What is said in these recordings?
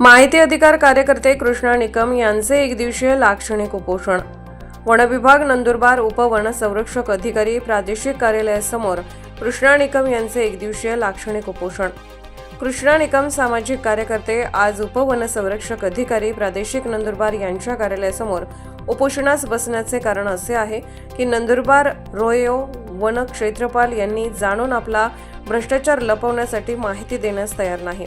माहिती अधिकार कार्यकर्ते कृष्णा निकम यांचे एक दिवसीय लाक्षणिक उपोषण. वनविभाग नंदुरबार उपवन संरक्षक अधिकारी प्रादेशिक कार्यालयासमोर कृष्णा निकम यांचे एक दिवसीय लाक्षणिक उपोषण. कृष्णा निकम सामाजिक कार्यकर्ते आज उपवन संरक्षक अधिकारी प्रादेशिक नंदुरबार यांच्या कार्यालयासमोर उपोषणास बसण्याचे कारण असे आहे की नंदुरबार रोयो वन क्षेत्रपाल यांनी जाणून आपला भ्रष्टाचार लपवण्यासाठी माहिती देण्यास तयार नाही.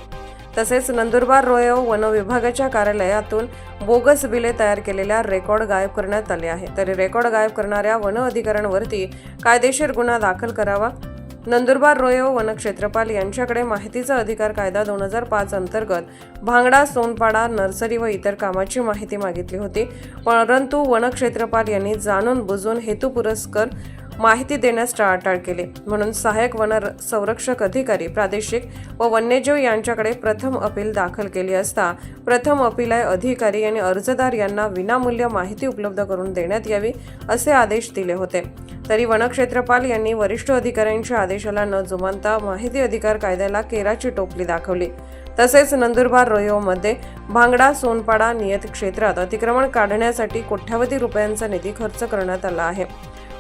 तसेच नंदुरबार रोयो वन विभागाच्या कार्यालयातून बोगस बिले तयार केलेल्या रेकॉर्ड गायब करण्यात आले आहे. तरी रेकॉर्ड गायब करणाऱ्या वन अधिकाऱ्यांवरती कायदेशीर गुन्हा दाखल करावा. नंदुरबार रोयो वन क्षेत्रपाल यांच्याकडे माहितीचा अधिकार कायदा दोन हजार पाच अंतर्गत भांगडा सोनपाडा नर्सरी व इतर कामाची माहिती मागितली होती. परंतु वन क्षेत्रपाल यांनी जाणून बुजून हेतुपुरस्कर माहिती देण्यास टाळाटाळ केली. म्हणून सहाय्यक वन संरक्षक अधिकारी प्रादेशिक व वन्यजीव यांच्याकडे प्रथम अपील दाखल केली असता प्रथम अपिलाय अधिकारी आणि अर्जदार यांना विनामूल्य माहिती उपलब्ध करून देण्यात यावी असे आदेश दिले होते. तरी वनक्षेत्रपाल यांनी वरिष्ठ अधिकाऱ्यांच्या आदेशाला न जुमानता माहिती अधिकार कायद्याला केराची टोपली दाखवली. तसेच नंदुरबार रोयोमध्ये भांगडा सोनपाडा नियत क्षेत्रात अतिक्रमण काढण्यासाठी कोट्यावधी रुपयांचा निधी खर्च करण्यात आला आहे.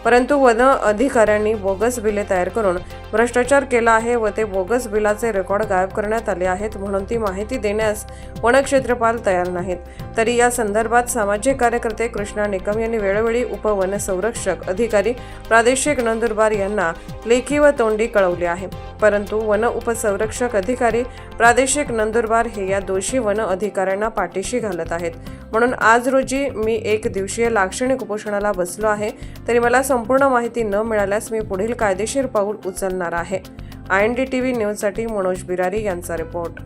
परंतु वन अधिकाऱ्यांनी बोगस बिले तयार करून भ्रष्टाचार केला आहे व ते बोगस बिलाचे रेकॉर्ड गायब करण्यात आले आहेत म्हणून ती माहिती देण्यास वनक्षेत्रपाल तयार नाहीत. तरी या संदर्भात सामाजिक कार्यकर्ते कृष्णा निकम यांनी वेळोवेळी उपवन संरक्षक अधिकारी प्रादेशिक नंदुरबार यांना लेखी व तोंडी कळवले आहे. परंतु वन उपसंरक्षक अधिकारी प्रादेशिक नंदुरबार हे या दोषी वन अधिकाऱ्यांना पाठीशी घालत आहेत. म्हणून आज रोजी मी एक दिवसीय लाक्षणिक उपोषणाला बसलो आहे. तरी मला संपूर्ण माहिती न मिळाल्यास मी पुढील कायदेशीर पाऊल उचलणार आहे. I N D T V न्यूजसाठी मनोज बिरारी यांचा रिपोर्ट.